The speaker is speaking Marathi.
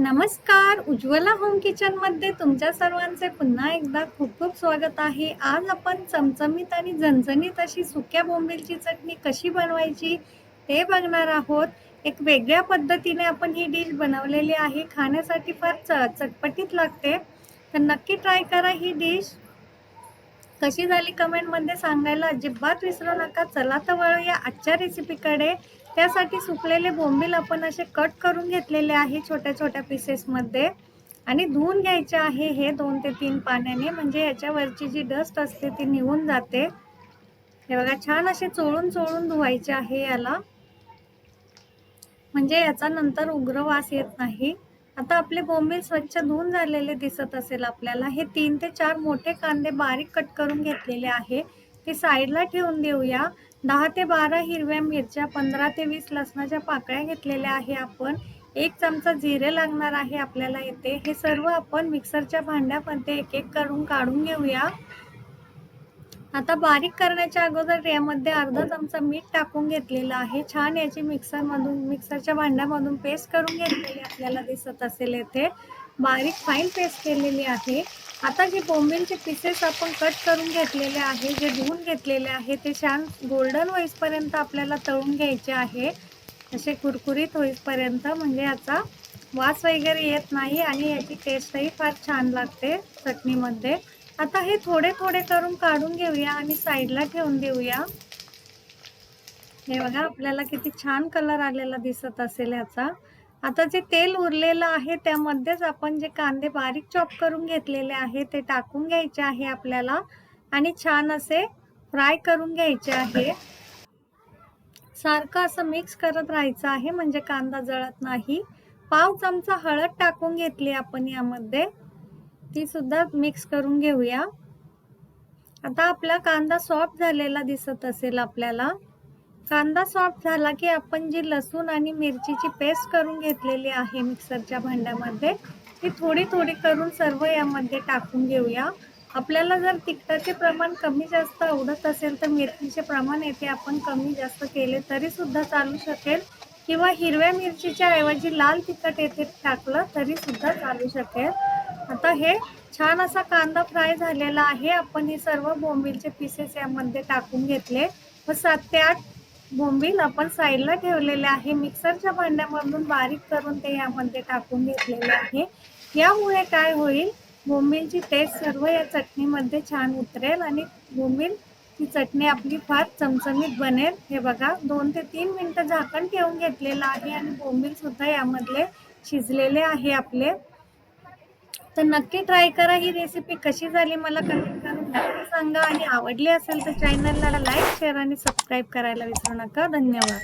नमस्कार उज्ज्वला होम किचनमध्ये तुमच्या सर्वांचे पुन्हा एकदा खूप खूप स्वागत आहे. आज आपण चमचमीत आणि झणझणीत अशी सुक्या बोंबीलची चटणी कशी बनवायची ते बघणार आहोत. एक वेगळ्या पद्धतीने आपण ही डिश बनवलेली आहे. खाण्यासाठी फार च चटपटीत लागते. तर नक्की ट्राय करा ही डिश कशी झाली कमेंटमध्ये सांगायला अजिबात विसरू नका. चला तर वळूया आजच्या रेसिपीकडे त्यासाठी सुकलेले बोंबील आपण असे कट करून घेतलेले आहे छोट्या छोट्या पीसेसमध्ये आणि धुवून घ्यायचे आहे हे दोन ते तीन पाण्याने. म्हणजे याच्यावरची जी डस्ट असते ती निघून जाते. हे बघा छान असे चोळून चोळून धुवायचे आहे याला. म्हणजे याचा नंतर उग्र वास येत नाही. आता आपले बोंबील स्वच्छ धुवून झालेले दिसत असेल आपल्याला. हे तीन ते चार मोठे कांदे बारीक कट करून घेतलेले आहे. ते साईडला ठेवून देऊया. दहा ते बारा हिरव्या मिरच्या पंधरा ते वीस लसणाच्या पाकळ्या घेतलेल्या आहे आपण. एक चमचा जिरे लागणार आहे आपल्याला येते हे सर्व आपण मिक्सरच्या भांड्यामध्ये एक एक करून काढून घेऊया. आता बारीक करण्याच्या अगोदर यामध्ये अर्धा चमचा मीठ टाकून घेतलेलं आहे. छान याची मिक्सरमधून मिक्सरच्या भांड्यामधून पेस्ट करून घेतलेली आपल्याला दिसत असेल येथे. बारीक फाईन पेस्ट केलेली आहे. आता जे बोंबीलचे पीसेस आपण कट करून घेतलेले आहे जे धुवून घेतलेले आहे ते छान गोल्डन होईपर्यंत आपल्याला तळून घ्यायचे आहे. असे कुरकुरीत होईपर्यंत म्हणजे याचा वास वगैरे येत नाही आणि याची टेस्टही फार छान लागते चटणीमध्ये. आता हे थोडे थोडे करून काढून घेऊया आणि साईडला ठेवून देऊया. हे बघा आपल्याला किती छान कलर आलेला दिसत असेल याचा. आता जे तेल उरलेलं आहे त्यामध्येच आपण जे कांदे बारीक चॉप करून घेतलेले आहे ते टाकून घ्यायचे आहे आपल्याला. आणि छान असे फ्राय करून घ्यायचे आहे. सारखं असं मिक्स करत राहायचं आहे म्हणजे कांदा जळत नाही. पाव चमचा हळद टाकून घेतली आपण यामध्ये. ती सुद्धा मिक्स करून घेऊया. आता आपला कांदा सॉफ्ट झालेला दिसत असेल आपल्याला. कांदा सॉफ्ट झाला की आपण जी लसूण आणि मिरचीची पेस्ट करून घेतलेली आहे मिक्सरच्या भांड्यामध्ये ती थोडी थोडी करून सर्व यामध्ये टाकून घेऊया. आपल्याला जर तिखटाचे प्रमाण कमी जास्त आवडत असेल तर मिरचीचे प्रमाण येथे आपण कमी जास्त केले तरी सुद्धा चालू शकेल. किंवा हिरव्या मिरचीच्या ऐवजी लाल तिखट येथे टाकलं तरी सुद्धा चालू शकेल. आता हे छान असा कांदा फ्राय झालेला आहे. आपण हे सर्व बोंबीलचे पीसेस यामध्ये टाकून घेतले. व सात ते आठ बोंबील आपण साईडला ठेवलेले आहे. मिक्सरच्या भांड्यामधून बारीक करून ते यामध्ये टाकून घेतलेले आहे. यामुळे काय होईल? बोंबीलची टेस्ट सर्व या चटणीमध्ये छान उतरेल आणि बोंबील ही चटणी आपली फार चमचमीत बनेल. हे बघा दोन ते तीन मिनटं झाकण ठेवून घेतलेलं आहे आणि बोंबीलसुद्धा यामधले शिजलेले आहे आपले. तर नक्की ट्राय करा ही रेसिपी कशी झाली मला कमेंट नक्की सांगा. आणि आवडली असेल तर चॅनलला लाईक शेअर आणि सबस्क्राईब करायला विसरू नका. धन्यवाद.